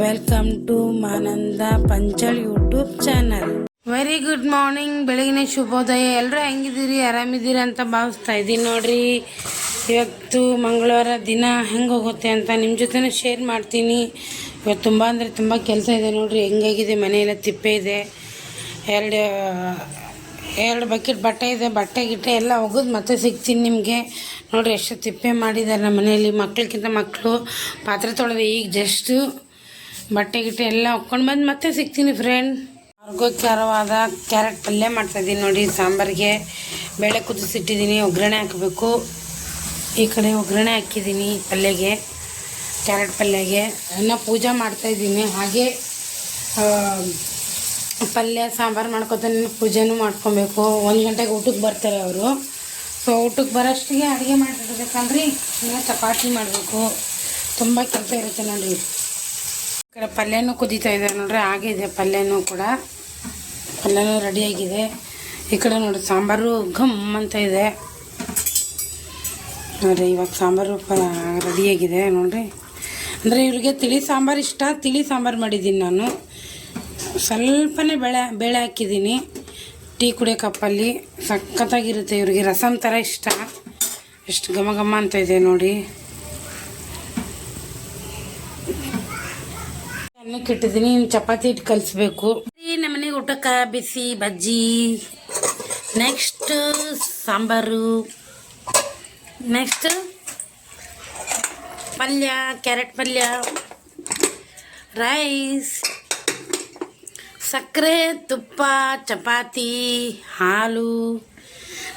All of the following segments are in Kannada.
ವೆಲ್ಕಮ್ ಟು ಮಾನಂದ ಪಂಚಳ್ YouTube channel very good morning ಬೆಳಗಿನ ಶುಭೋದಯ. ಎಲ್ಲರೂ ಹೆಂಗಿದ್ದೀರಿ? ಆರಾಮಿದ್ದೀರಿ ಅಂತ ಭಾವಿಸ್ತಾ ಇದ್ದೀನಿ ನೋಡ್ರಿ. ಇವತ್ತು ಮಂಗಳವಾರ ದಿನ ಹೆಂಗೆ ಹೋಗುತ್ತೆ ಅಂತ ನಿಮ್ಮ ಜೊತೆ ಶೇರ್ ಮಾಡ್ತೀನಿ. ಇವತ್ತು ತುಂಬ ಅಂದರೆ ತುಂಬ ಕೆಲಸ ಇದೆ ನೋಡ್ರಿ. ಹೆಂಗಾಗಿದೆ? ಮನೆಯೆಲ್ಲ ತಿಪ್ಪೆ ಇದೆ. ಎರಡು ಎರಡು ಬಕೆಟ್ ಬಟ್ಟೆ ಇದೆ. ಬಟ್ಟೆ, ಗಿಟ್ಟೆ ಎಲ್ಲ ಒಗೆದು ಮತ್ತೆ ಸಿಗ್ತೀನಿ ನಿಮಗೆ. ನೋಡಿರಿ, ಎಷ್ಟು ತಿಪ್ಪೆ ಮಾಡಿದ್ದಾರೆ ನಮ್ಮ ಮನೆಯಲ್ಲಿ ಮಕ್ಳಿಗಿಂತ ಮಕ್ಕಳು ಪಾತ್ರೆ ತೊಳೆದು ಈಗ ಜಸ್ಟು ಬಟ್ಟೆ ಗಿಟ್ಟೆ ಎಲ್ಲ ಹೊಕ್ಕೊಂಡು ಬಂದು ಮತ್ತೆ ಸಿಗ್ತೀನಿ ಫ್ರೆಂಡ್ ಆರೋಗ್ಯಕರವಾದ ಕ್ಯಾರೆಟ್ ಪಲ್ಯ ಮಾಡ್ತಾಯಿದ್ದೀನಿ ನೋಡಿ, ಸಾಂಬಾರಿಗೆ ಬೇಳೆ ಕುದಿಸಿಟ್ಟಿದ್ದೀನಿ ಒಗ್ಗರಣೆ ಹಾಕಬೇಕು. ಈ ಕಡೆ ಒಗ್ಗರಣೆ ಹಾಕಿದ್ದೀನಿ ಪಲ್ಯಗೆ ಕ್ಯಾರೆಟ್ ಪಲ್ಯಗೆ. ಇನ್ನು ಪೂಜೆ ಮಾಡ್ತಾಯಿದ್ದೀನಿ ಹಾಗೆ ಪಲ್ಯ, ಸಾಂಬಾರು ಮಾಡ್ಕೊತಾನೆ ಪೂಜೆನೂ ಮಾಡ್ಕೊಬೇಕು. ಒಂದು ಗಂಟೆಗೆ ಊಟಕ್ಕೆ ಬರ್ತಾರೆ ಅವರು. ಸೊ ಊಟಕ್ಕೆ ಬರೋಷ್ಟಿಗೆ ಅಡುಗೆ ಮಾಡಿರ್ಬೇಕಲ್ರಿ ಇನ್ನು ಚಪಾತಿ ಮಾಡಬೇಕು. ತುಂಬ ಕೆಲಸ ಇರುತ್ತೆ ನೋಡಿರಿ. ಈ ಕಡೆ ಪಲ್ಯನೂ ಕುದೀತಾ ಇದೆ ನೋಡ್ರಿ ಆಗಿದೆ ಪಲ್ಯನೂ ಕೂಡ. ಪಲ್ಯನೂ ರೆಡಿಯಾಗಿದೆ ಈ ಕಡೆ ನೋಡಿ, ಸಾಂಬಾರು ಘಮ್ ಅಂತ ಇದೆ. ನೋಡಿರಿ, ಇವಾಗ ಸಾಂಬಾರು ಪ ರೆಡಿಯಾಗಿದೆ ನೋಡಿರಿ. ಅಂದರೆ ಇವ್ರಿಗೆ ತಿಳಿ ಸಾಂಬಾರು ಇಷ್ಟ, ತಿಳಿ ಸಾಂಬಾರು ಮಾಡಿದ್ದೀನಿ ನಾನು. ಸ್ವಲ್ಪನೇ ಬೇಳೆ ಬೇಳೆ ಹಾಕಿದ್ದೀನಿ. ಟೀ ಕುಡಿಯೋ ಕಪ್ಪಲ್ಲಿ. ಸಖತ್ತಾಗಿರುತ್ತೆ ಇವ್ರಿಗೆ ರಸಮ್ ಥರ ಇಷ್ಟ. ಎಷ್ಟು ಘಮ ಘಮ ಅಂತ ಇದೆ ನೋಡಿ. ಅನ್ನಕ್ಕೆ ಇಟ್ಟಿದ್ದೀನಿ ಇನ್ನು ಚಪಾತಿ ಇಟ್ಟು ಕಲಿಸ್ಬೇಕು. ನಮ್ಮ ಮನೆಗೆ ಊಟಕ್ಕೆ ಬಿಸಿ ಬಜ್ಜಿ ನೆಕ್ಸ್ಟ್ ಸಾಂಬಾರು ನೆಕ್ಸ್ಟ್ ಪಲ್ಯ, ಕ್ಯಾರೆಟ್ ಪಲ್ಯ ರೈಸ್ ಸಕ್ಕರೆ ತುಪ್ಪ, ಚಪಾತಿ, ಹಾಲು.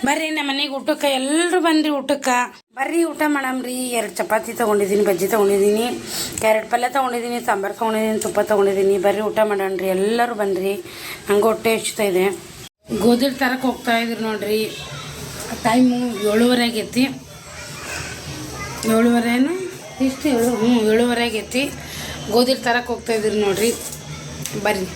ಬರ್ರಿ, ನಮ್ಮ ಮನೆಗೆ ಊಟಕ್ಕೆ ಎಲ್ಲರೂ ಬಂದ್ರಿ ಊಟಕ್ಕೆ. ಬರ್ರಿ, ಊಟ ಮಾಡಮ್ರಿ ಎರಡು ಚಪಾತಿ ತೊಗೊಂಡಿದ್ದೀನಿ ಬಜ್ಜಿ ತೊಗೊಂಡಿದ್ದೀನಿ ಕ್ಯಾರೆಟ್ ಪಲ್ಯ ತೊಗೊಂಡಿದ್ದೀನಿ ಸಾಂಬಾರು ತೊಗೊಂಡಿದ್ದೀನಿ ತುಪ್ಪ ತೊಗೊಂಡಿದ್ದೀನಿ ಬರ್ರಿ, ಊಟ ಮಾಡೋಣ್ರಿ ಎಲ್ಲರೂ ಬಂದ್ರಿ. ನಂಗೆ ಹೊಟ್ಟೆ ಹೆಚ್ಚುತ್ತಾ ಇದೆ. ಗೋಧಿ ತರಕ್ಕೆ ಹೋಗ್ತಾ ಇದ್ರು ನೋಡ್ರಿ. ಟೈಮು ಏಳುವರೆ ಆಗೈತಿ. ಏಳುವರೆನು ಇಷ್ಟು ಏಳು ಹ್ಞೂ ಏಳುವರೆ ಆಗೈತಿ. ಗೋಧಿ ತರಕ್ಕೆ ಹೋಗ್ತಾ ಇದ್ರು ನೋಡ್ರಿ. ಬರ್ರಿ.